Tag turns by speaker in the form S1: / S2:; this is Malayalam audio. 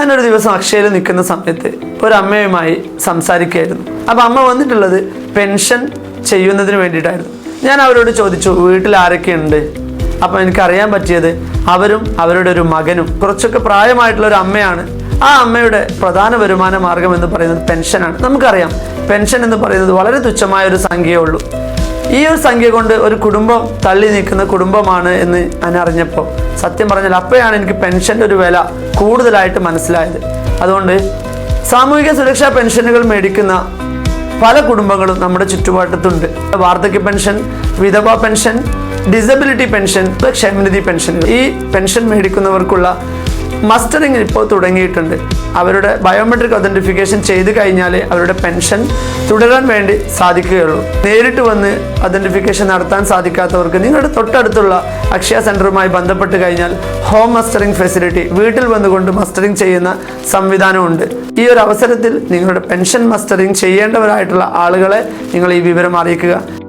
S1: ഞാനൊരു ദിവസം അക്ഷയയിൽ നിൽക്കുന്ന സമയത്ത് ഒരു അമ്മയുമായി സംസാരിക്കുകയായിരുന്നു. അപ്പം അമ്മ വന്നിട്ടുള്ളത് പെൻഷൻ ചെയ്യുന്നതിന് വേണ്ടിയിട്ടായിരുന്നു. ഞാൻ അവരോട് ചോദിച്ചു വീട്ടിൽ ആരൊക്കെയുണ്ട്? അപ്പം എനിക്കറിയാൻ പറ്റിയത് അവരും അവരുടെ ഒരു മകനും കുറച്ചൊക്കെ പ്രായമായിട്ടുള്ള ഒരു അമ്മയാണ്. ആ അമ്മയുടെ പ്രധാന വരുമാന മാർഗം എന്ന് പറയുന്നത് പെൻഷനാണ്. നമുക്കറിയാം പെൻഷൻ എന്ന് പറയുന്നത് വളരെ തുച്ഛമായ ഒരു സംഖ്യയേ ഉള്ളൂ. ഈ ഒരു സംഖ്യ കൊണ്ട് ഒരു കുടുംബം തള്ളി നിൽക്കുന്ന കുടുംബമാണ് എന്ന് ഞാൻ അറിഞ്ഞപ്പോൾ സത്യം പറഞ്ഞാൽ അപ്പോഴാണ് എനിക്ക് പെൻഷന്റെ ഒരു വില കൂടുതലായിട്ട് മനസ്സിലായത്. അതുകൊണ്ട് സാമൂഹിക സുരക്ഷാ പെൻഷനുകൾ മേടിക്കുന്ന പല കുടുംബങ്ങളും നമ്മുടെ ചുറ്റുപാട്ടത്തുണ്ട് വാർദ്ധക്യ പെൻഷൻ വിധവ പെൻഷൻ ഡിസബിലിറ്റി പെൻഷൻ ക്ഷേമനിധി പെൻഷൻ. ഈ പെൻഷൻ മേടിക്കുന്നവർക്കുള്ള മസ്റ്ററിങ് ഇപ്പോൾ തുടങ്ങിയിട്ടുണ്ട്. അവരുടെ ബയോമെട്രിക് ഒതന്റിഫിക്കേഷൻ ചെയ്ത് കഴിഞ്ഞാൽ അവരുടെ പെൻഷൻ തുടരാൻ വേണ്ടി സാധിക്കുകയുള്ളൂ. നേരിട്ട് വന്ന് ഒതന്റിഫിക്കേഷൻ നടത്താൻ സാധിക്കാത്തവർക്ക് നിങ്ങളുടെ തൊട്ടടുത്തുള്ള അക്ഷയ സെന്ററുമായി ബന്ധപ്പെട്ട് കഴിഞ്ഞാൽ ഹോം മസ്റ്ററിംഗ് ഫെസിലിറ്റി വീട്ടിൽ വന്നുകൊണ്ട് മസ്റ്ററിംഗ് ചെയ്യുന്ന സംവിധാനമുണ്ട്. ഈ ഒരു അവസരത്തിൽ നിങ്ങളുടെ പെൻഷൻ മസ്റ്ററിംഗ് ചെയ്യേണ്ടവരായിട്ടുള്ള ആളുകളെ നിങ്ങൾ ഈ വിവരം അറിയിക്കുക.